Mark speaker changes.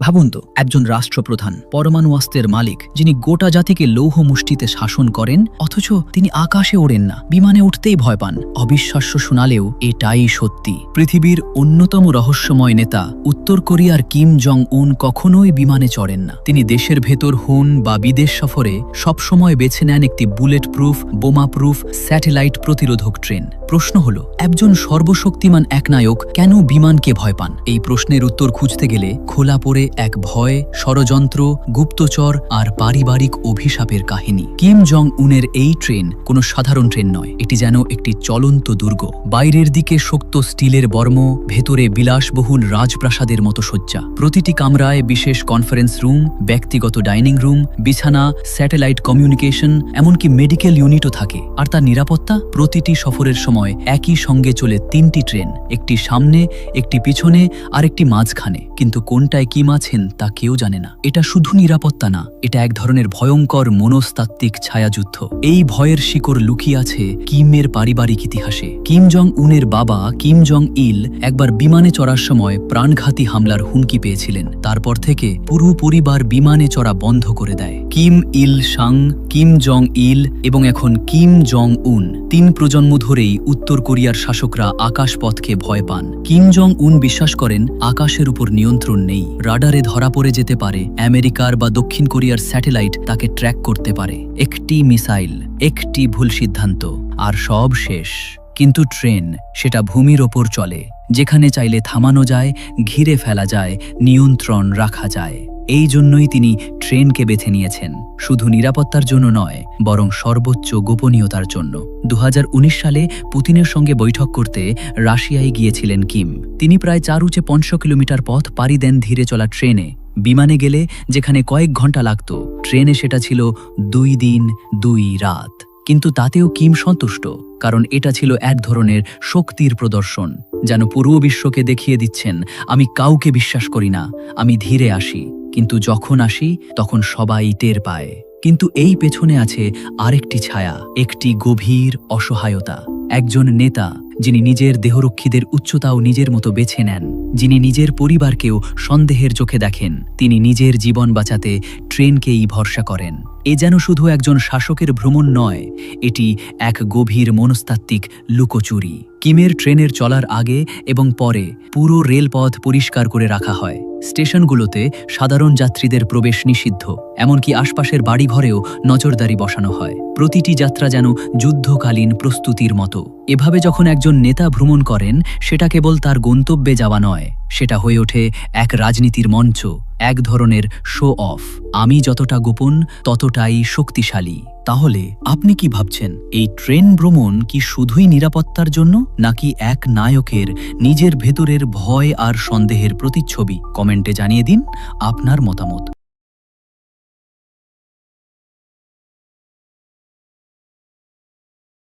Speaker 1: ভাবুন তো, একজন রাষ্ট্রপ্রধান, পরমাণু অস্ত্রের মালিক, যিনি গোটা জাতিকে লৌহ মুষ্টিতে শাসন করেন, অথচ তিনি আকাশে ওড়েন না, বিমানে উঠতেই ভয় পান। অবিশ্বাস্য শোনালেও এটাই সত্যি। পৃথিবীর অন্যতম রহস্যময় নেতা, উত্তর কোরিয়ার কিম জং উন কখনোই বিমানে চড়েন না। তিনি দেশের ভেতর হুন বা বিদেশ সফরে সবসময় বেছে নেন একটি বুলেট প্রুফ বোমা প্রুফ স্যাটেলাইট প্রতিরোধক ট্রেন। প্রশ্ন হল, একজন সর্বশক্তিমান একনায়ক কেন বিমানকে ভয় পান? এই প্রশ্নের উত্তর খুঁজতে গেলে খোলা পড়ে এক ভয়, ষড়যন্ত্র, গুপ্তচর আর পারিবারিক অভিশাপের কাহিনী। কিম জং উনের এই ট্রেন কোনো সাধারণ ট্রেন নয়, এটি যেন একটি চলন্ত দুর্গ। বাইরের দিকে শক্ত স্টিলের বর্ম, ভেতরে বিলাসবহুল রাজপ্রাসাদের মতো সজ্জা প্রতিটি কামরায় বিশেষ কনফারেন্স রুম, ব্যক্তিগত ডাইনিং রুম, বিছানা, স্যাটেলাইট কমিউনিকেশন, এমনকি মেডিকেল ইউনিটও থাকে। আর তার নিরাপত্তা? প্রতিটি সফরের সময় একই সঙ্গে চলে তিনটি ট্রেন, একটি সামনে, একটি পিছনে আর একটি মাঝখানে। কিন্তু কোনটায় কিম আছেন তা কেউ জানে না। এটা শুধু নিরাপত্তা না, এটা এক ধরনের ভয়ঙ্কর মনস্তাত্ত্বিক ছায়াযুদ্ধ। এই ভয়ের শিকড় লুকিয়ে আছে কিমের পারিবারিক ইতিহাসে। কিম জং উনের বাবা কিম জং ইল একবার বিমানে চড়ার সময় প্রাণঘাতী হামলার হুমকি পেয়েছিলেন। তারপর থেকে পুরো পরিবার বিমানে চড়া বন্ধ করে দেয়। কিম ইল সাং কিম জং ইল এবং এখন কিম জং উন তিন প্রজন্ম ধরেই উত্তর কোরিয়ার শাসকরা আকাশপথকে ভয় পান। কিম জং উন বিশ্বাস করেন, আকাশের উপর নিয়ন্ত্রণ নেই। রাডারে ধরা পড়ে যেতে পারে, আমেরিকার বা দক্ষিণ কোরিয়ার স্যাটেলাইট তাকে ট্র্যাক করতে পারে। একটি মিসাইল, একটি ভুল সিদ্ধান্ত, আর সব শেষ। কিন্তু ট্রেন সেটা ভূমির ওপর চলে, যেখানে চাইলে থামানো যায়, ঘিরে ফেলা যায়, নিয়ন্ত্রণ রাখা যায়। এই জন্যই তিনি ট্রেনকে বেছে নিয়েছেন। শুধু নিরাপত্তার জন্য নয়, বরং সর্বোচ্চ গোপনীয়তার জন্য। দুহাজার উনিশ সালে পুতিনের সঙ্গে বৈঠক করতে রাশিয়ায় গিয়েছিলেন কিম। তিনি প্রায় চার উঁচে কিলোমিটার পথ পাড়ি দেন ধীরে চলা ট্রেনে। বিমানে গেলে যেখানে কয়েক ঘণ্টা লাগত, ট্রেনে সেটা ছিল দুই দিন, দুই রাত। কিন্তু তাতেও কিম সন্তুষ্ট, কারণ এটা ছিল এক ধরনের শক্তির প্রদর্শন, যেন পুরো বিশ্বকে দেখিয়ে দিচ্ছেন, আমি কাউকে বিশ্বাস করি না, আমি ধীরে আসি। কিন্তু যখন আসি, তখন সবাই টের পায়। কিন্তু এই পেছনে আছে আরেকটি ছায়া, একটি গভীর অসহায়তা। একজন নেতা, যিনি নিজের দেহরক্ষীদের উচ্চতাও নিজের মতো বেছে নেন, যিনি নিজের পরিবারকেও সন্দেহের চোখে দেখেন, তিনি নিজের জীবন বাঁচাতে ট্রেনকেই ভরসা করেন। এ যেন শুধু একজন শাসকের ভ্রমণ নয়, এটি এক গভীর মনস্তাত্ত্বিক লুকোচুরি। কিমের ট্রেনের চলার আগে এবং পরে পুরো রেলপথ পরিষ্কার করে রাখা হয়। স্টেশনগুলোতে সাধারণ যাত্রীদের প্রবেশ নিষিদ্ধ, এমনকি আশপাশের বাড়িঘরেও নজরদারি বসানো হয়। প্রতিটি যাত্রা যেন যুদ্ধকালীন প্রস্তুতির মতো। এভাবে যখন একজন নেতা ভ্রমণ করেন, সেটা কেবল তার গন্তব্যে যাওয়া নয়, সেটা হয়ে ওঠে এক রাজনীতির মঞ্চ। এক ধরনের শো অফ আমি যতটা গোপন, ততটাই শক্তিশালী। তাহলে আপনি কি ভাবছেন, এই ট্রেন ভ্রমণ কি শুধুই নিরাপত্তার জন্য, নাকি এক নায়কের নিজের ভেতরের ভয় আর সন্দেহের প্রতিচ্ছবি? কমেন্টে জানিয়ে দিন আপনার মতামত।